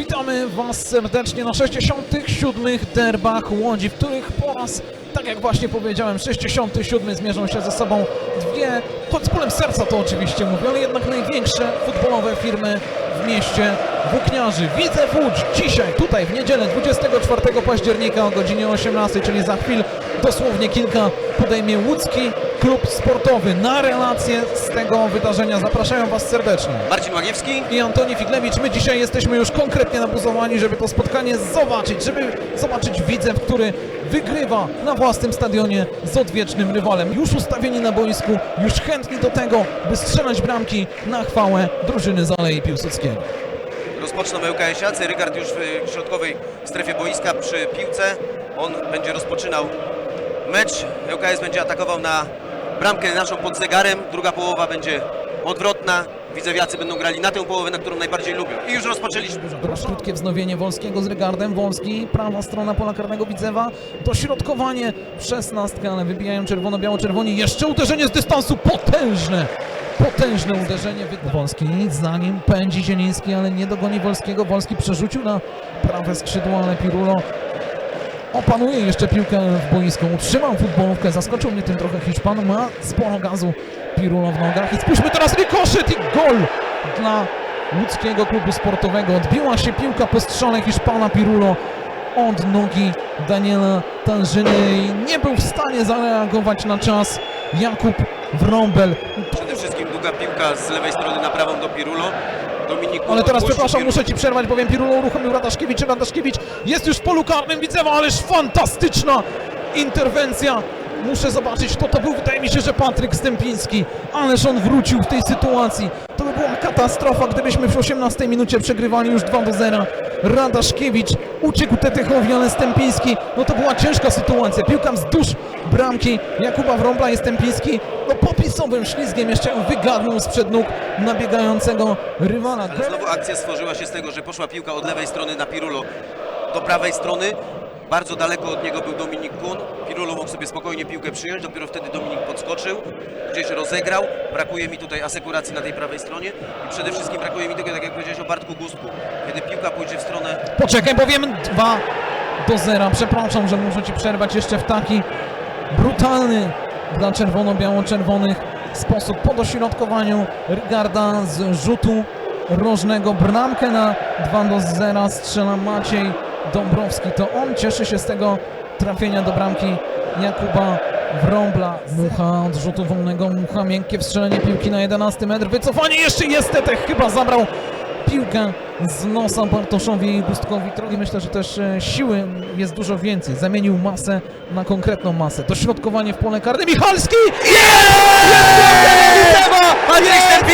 Witamy Was serdecznie na 67. derbach Łodzi, w których po raz, tak jak właśnie powiedziałem, 67 zmierzą się ze sobą dwie, pod spólem serca to oczywiście mówię, ale jednak największe futbolowe firmy w mieście włókniarzy. Widzę Łódź dzisiaj, tutaj w niedzielę 24 października o godzinie 18, czyli za chwil dosłownie kilka podejmie łódzki klub sportowy. Na relację z tego wydarzenia zapraszają Was serdecznie Marcin Łagiewski. i Antoni Figlewicz. My dzisiaj jesteśmy już konkretnie nabuzowani, żeby to spotkanie zobaczyć, żeby zobaczyć Widzew, który wygrywa na własnym stadionie z odwiecznym rywalem. Już ustawieni na boisku, już chętni do tego, by strzelać bramki na chwałę drużyny z Alei Piłsudskiego. Rozpoczną ŁKS-iacy. Rygard już w środkowej strefie boiska przy piłce. On będzie rozpoczynał mecz. ŁKS będzie atakował na bramkę naszą pod zegarem. Druga połowa będzie odwrotna. Widzewiacy będą grali na tę połowę, na którą najbardziej lubią. I już rozpoczęliśmy. Teraz krótkie wznowienie Wolskiego z Rygardem. Wolski, prawa strona pola karnego Widzewa. Dośrodkowanie w szesnastkę, ale wybijają czerwono-biało-czerwoni. Jeszcze uderzenie z dystansu potężne. Potężne uderzenie. Wolski za nim pędzi Zieliński, ale nie dogoni Wolskiego. Wolski przerzucił na prawe skrzydło, ale Pirulo opanuje jeszcze piłkę w boisku. Utrzymał futbolówkę, zaskoczył mnie tym trochę Hiszpan. Ma sporo gazu Pirulo w nogach. I spójrzmy teraz rykoszet i gol dla łódzkiego klubu sportowego. Odbiła się piłka po strzale Hiszpana Pirulo od nogi Daniela Tanżyny i nie był w stanie zareagować na czas Jakub Wrąbel. Przede wszystkim długa piłka z lewej strony na prawą do Pirulo. Dominik Ale teraz, przepraszam, muszę Ci przerwać, bowiem Pirulo uruchomił Radaszkiewicz. Radaszkiewicz jest już w polu karnym, Widzewa, ależ fantastyczna interwencja. Muszę zobaczyć, kto to był. Wydaje mi się, że Patryk Stępiński. Ależ on wrócił w tej sytuacji. To by była katastrofa, gdybyśmy w 18 minucie przegrywali już 2 do 0. Radaszkiewicz uciekł Tetechowi, ale Stępiński, no to była ciężka sytuacja. Piłka wzdłuż bramki Jakuba Wrąbla i Stępiński, no popisowym ślizgiem jeszcze ją wygadnął sprzed nóg nabiegającego rywala. Ale znowu akcja stworzyła się z tego, że poszła piłka od lewej strony na Pirulo do prawej strony. Bardzo daleko od niego był Dominik Kun. Pirulo mógł sobie spokojnie piłkę przyjąć, dopiero wtedy Dominik podskoczył, gdzieś rozegrał. Brakuje mi tutaj asekuracji na tej prawej stronie i przede wszystkim brakuje mi tego, tak jak powiedziałeś o Bartku Gustku. Kiedy piłka pójdzie w stronę Poczekaj, powiem 2 do 0. Przepraszam, że muszę Ci przerwać jeszcze w taki brutalny dla czerwono-biało-czerwonych sposób po dośrodkowaniu Rygarda z rzutu rożnego. Bramkę na 2 do 0 strzela Maciej Dąbrowski. To on cieszy się z tego trafienia do bramki Jakuba Wrąbla. Mucha od rzutu wolnego, Mucha miękkie wstrzelenie piłki na 11 metr. Wycofanie jeszcze jest Tetech, chyba zabrał piłkę z nosa Bartoszowi Gustkowi Trogi. Myślę, że też e, siły jest dużo więcej. Zamienił masę na konkretną masę. Dośrodkowanie w pole karne. Michalski! Jest! Jest gol! Jest gol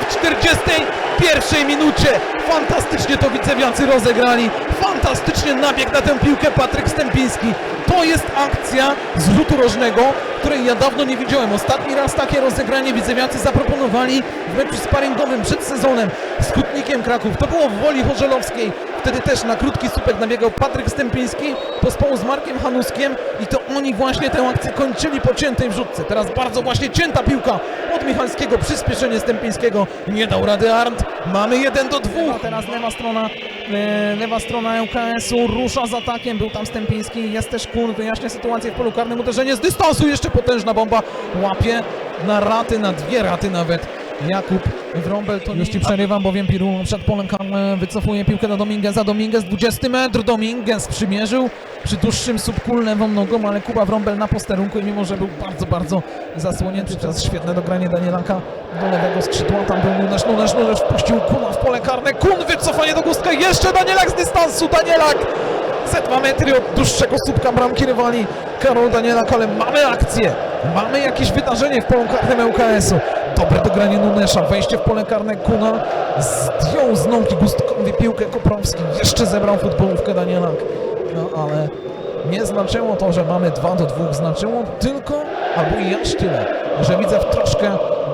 w 41 minucie. Fantastycznie to Wicewiacy rozegrali. Fantastycznie nabiegł na tę piłkę Patryk Stępiński. To jest akcja z rzutu rożnego, której ja dawno nie widziałem. Ostatni raz takie rozegranie Widzewiacy zaproponowali w meczu sparingowym przed sezonem z Kutnikiem Kraków. To było w Woli Chorzelowskiej. Wtedy też na krótki słupek nabiegał Patryk Stępiński pospołu z Markiem Hanuskiem i to oni właśnie tę akcję kończyli po ciętej wrzutce. Teraz bardzo właśnie cięta piłka od Michalskiego, przyspieszenie Stępińskiego. Nie dał rady Arndt. Mamy 1 do 2. Teraz lewa strona, e, lewa strona ŁKS-u rusza z atakiem. Był tam Stępiński, jest też Kun, wyjaśnia sytuację w polu karnym. Uderzenie z dystansu, jeszcze potężna bomba. Łapie na raty, na dwie raty nawet. Jakub Wrąbel to już ci przerywam, bowiem Piru przed polem karnym wycofuje piłkę do Domingueza. Dominguez 20 metr, Dominguez przymierzył przy dłuższym subkul lewą nogą, ale Kuba Wrąbel na posterunku i mimo, że był bardzo, bardzo zasłonięty przez świetne dogranie Danielaka do lewego skrzydła, tam był Nunes, Nunes, Nunes wpuścił Kuna w pole karne, Kun wycofanie do Gustka, jeszcze Danielak z dystansu, Danielak ze 2 metry od dłuższego słupka bramki rywali Karol Danielak, ale mamy akcję, mamy jakieś wydarzenie w polu karnym ŁKS-u. Dobre dogranie Nunesza, wejście w pole karne Kuna, zdjął z nogi Gustkowi piłkę Koprowski, jeszcze zebrał futbolówkę Danielak. No ale nie znaczyło to, że mamy 2 do 2, znaczyło tylko, albo i aż tyle, że widzę w troszkę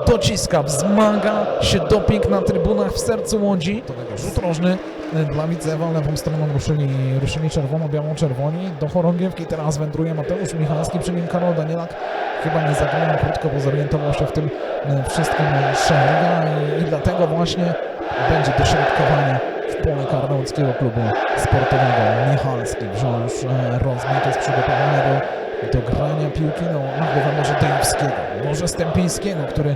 dociska, wzmaga się doping na trybunach w sercu Łodzi. To tego rzut rożny y, dla Widzewa, lewą stroną ruszyli, ruszyli czerwono-biało-czerwoni. Do chorągiewki teraz wędruje Mateusz Michalski, przy nim Karol Danielak. Chyba nie zagrał krótko, bo zorientował się w tym y, wszystkim Szerega i, i dlatego właśnie będzie dośrodkowanie w pole karne łódzkiego klubu sportowego. Michalski wziął już e, rozmiar, jest przygotowany do, do grania piłki. No, na głowę może Dejewskiego, może Stępińskiego, który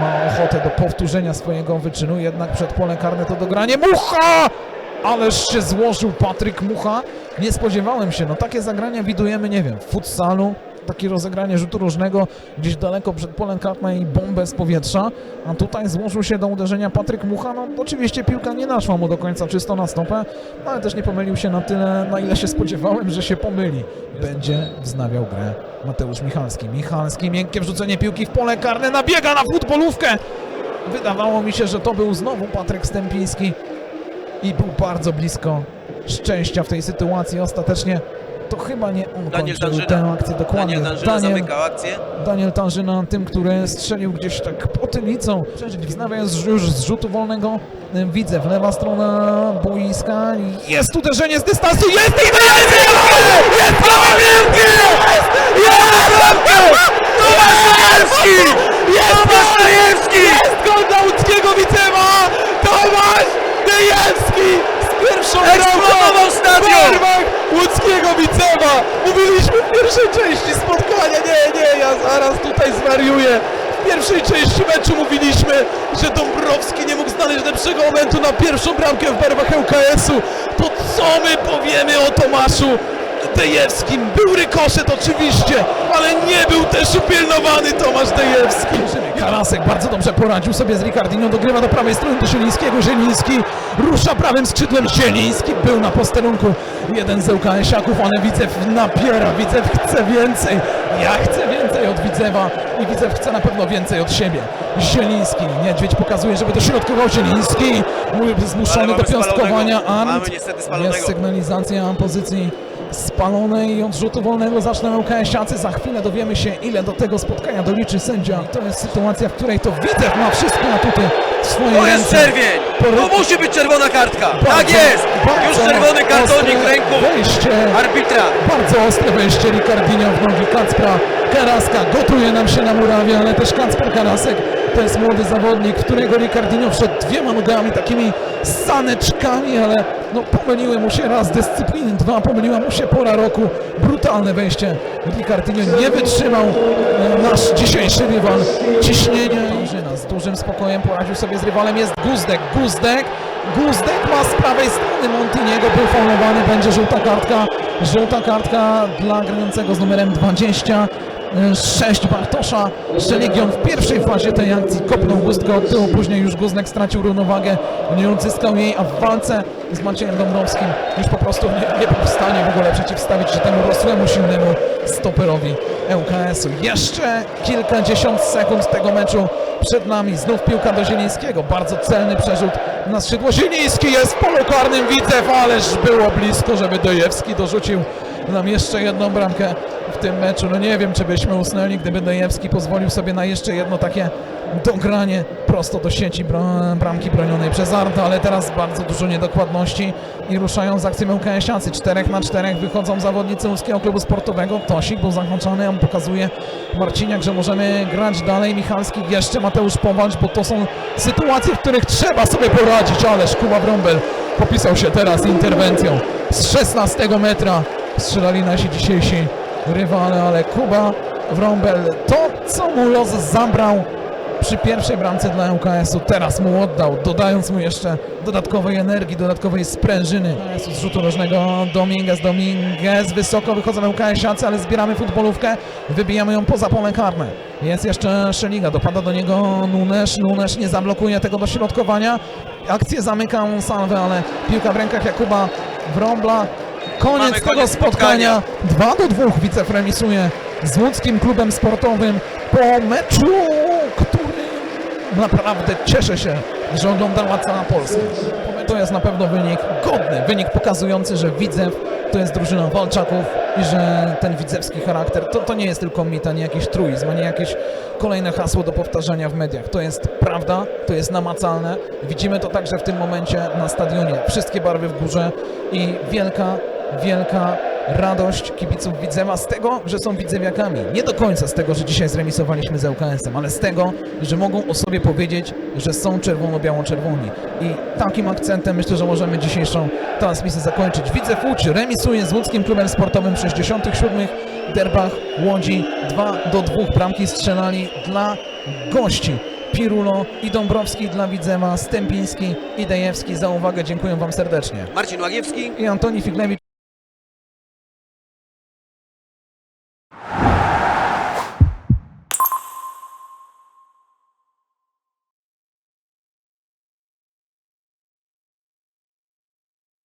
ma ochotę do powtórzenia swojego wyczynu, jednak przed pole karne to dogranie. Mucha! Ależ się złożył Patryk Mucha. Nie spodziewałem się, no takie zagrania widujemy, nie wiem, w futsalu, takie rozegranie rzutu różnego gdzieś daleko przed polem kartne i bombę z powietrza, a tutaj złożył się do uderzenia Patryk Mucha. No oczywiście piłka nie naszła mu do końca czysto na stopę, ale też nie pomylił się na tyle, na ile się spodziewałem, że się pomyli. Będzie wznawiał grę Mateusz Michalski. Michalski, miękkie wrzucenie piłki w pole karne, nabiega na futbolówkę. Wydawało mi się, że to był znowu Patryk Stępiński i był bardzo blisko szczęścia w tej sytuacji. Ostatecznie to chyba nie on Daniel kończył tę akcję dokładnie. Daniel Danżyna zamykał akcję. Daniel Tanżyna, tym, który strzelił gdzieś tak potylicą. Przeżyć wznawia z, już z rzutu wolnego. y, Widzę w lewa strona boiska. Jest uderzenie z dystansu. Jest i jest! Jest Tomasz Dejewski! Jest gol dla łódzkiego Wicewa! Tomasz Dejewski z pierwszą Eksplodował bramką stadion! w barwach łódzkiego Wicewa! Mówiliśmy w pierwszej części spotkania, nie, nie, ja zaraz tutaj zwariuję. W pierwszej części meczu mówiliśmy, że Dąbrowski nie mógł znaleźć lepszego momentu na pierwszą bramkę w barwach ŁKS-u. To co my powiemy o Tomaszu Dejewskim? Był rykoszet oczywiście, ale nie był też upilnowany Tomasz Dejewski. Karasek bardzo dobrze poradził sobie z Ricardinho, dogrywa do prawej strony do Zielińskiego. Zieliński rusza prawym skrzydłem. Zieliński był na posterunku. Jeden z ŁKS-iaków, ale Widzew napiera. Widzew chce więcej. Ja chcę więcej od Widzewa i Widzew chce na pewno więcej od siebie. Zieliński. Niedźwiedź pokazuje, żeby dośrodkował Zieliński. Mój Zmuszony do piąstkowania. spalonego. Jest sygnalizacja pozycji spalonej i od rzutu wolnego zaczną ŁKS-iacy. Za chwilę dowiemy się, ile do tego spotkania doliczy sędzia. I to jest sytuacja, w której to Widzew ma wszystkie atuty w swojej To jest czerwień! Pory- To musi być czerwona kartka! Bardzo- Tak jest! Już czerwony kartonik w ręku Wejście, arbitra. bardzo ostre wejście Ricardinho w nogi Kacpra Karaska. Gotuje nam się na murawie, ale też Kacper Karasek to jest młody zawodnik, którego Ricardinho wszedł dwiema nogami, takimi saneczkami, ale no pomyliły mu się raz dyscypliny, dwa pomyliła mu się pora roku. Brutalne wejście. Ricardinho nie wytrzymał e, nasz dzisiejszy rywal ciśnienia. Drużyna z dużym spokojem poradził sobie z rywalem. Jest Guzdek, Guzdek, Guzdek ma z prawej strony Montiniego, był faulowany, będzie żółta kartka. Żółta kartka dla grającego z numerem 26 Bartosza. Szeligion w pierwszej fazie tej akcji kopnął Gustkę od tyłu, później już Guznek stracił równowagę, nie odzyskał jej, a w walce z Maciejem Dąbrowskim już po prostu nie, nie był w stanie w ogóle przeciwstawić się temu rosłemu, silnemu stoperowi ŁKS-u. Jeszcze kilkadziesiąt sekund tego meczu przed nami. Znów piłka do Zielińskiego. Bardzo celny przerzut na skrzydło. Zieliński jest w polu karnym. Widzew, ależ było blisko, żeby Dojewski dorzucił nam jeszcze jedną bramkę w tym meczu. No nie wiem, czy byśmy usnęli, gdyby Dojewski pozwolił sobie na jeszcze jedno takie dogranie prosto do sieci bramki bronionej przez Arta, ale teraz bardzo dużo niedokładności i ruszają z akcją ŁKS-iacy. Czterech na czterech wychodzą zawodnicy Łódzkiego Klubu Sportowego. Tosik był zakończony, on pokazuje Marciniak, że możemy grać dalej. Michalski jeszcze Mateusz Powalcz, bo to są sytuacje, w których trzeba sobie poradzić, ależ Kuba Wrąbel popisał się teraz interwencją z 16 metra. Strzelali nasi dzisiejsi rywale, ale Kuba Wrąbel to, co mu los zabrał przy pierwszej bramce dla ŁKS-u, teraz mu oddał, dodając mu jeszcze dodatkowej energii, dodatkowej sprężyny. ŁKS-u z rzutu rożnego Dominguez, Dominguez, wysoko wychodzą ŁKS-iacy, ale zbieramy futbolówkę, wybijamy ją poza pole karne. Jest jeszcze Szeliga, dopada do niego Nunes, Nunes nie zablokuje tego dośrodkowania. Akcję zamyka Salve, ale piłka w rękach Jakuba Wrąbla. Koniec Mamy tego koniec spotkania. 2 do 2 Widzew remisuje z łódzkim klubem sportowym po meczu, naprawdę cieszę się, że oglądała cała Polska. To jest na pewno wynik godny, wynik pokazujący, że Widzew to jest drużyna walczaków i że ten widzewski charakter to, to nie jest tylko mit, ani jakiś truizm, ani jakieś kolejne hasło do powtarzania w mediach. To jest prawda, to jest namacalne. Widzimy to także w tym momencie na stadionie. Wszystkie barwy w górze i wielka, wielka radość kibiców Widzewa z tego, że są Widzewiakami. Nie do końca z tego, że dzisiaj zremisowaliśmy z ŁKS-em, ale z tego, że mogą o sobie powiedzieć, że są czerwono-biało-czerwoni. I takim akcentem myślę, że możemy dzisiejszą transmisję zakończyć. Widzew Łódź remisuje z Łódzkim Klubem Sportowym w 67. derbach Łodzi 2 do 2 bramki strzelali dla gości. Pirulo i Dąbrowski dla Widzewa, Stępiński i Dejewski za uwagę. Dziękuję Wam serdecznie. Marcin Łagiewski, I Antoni Figlewicz.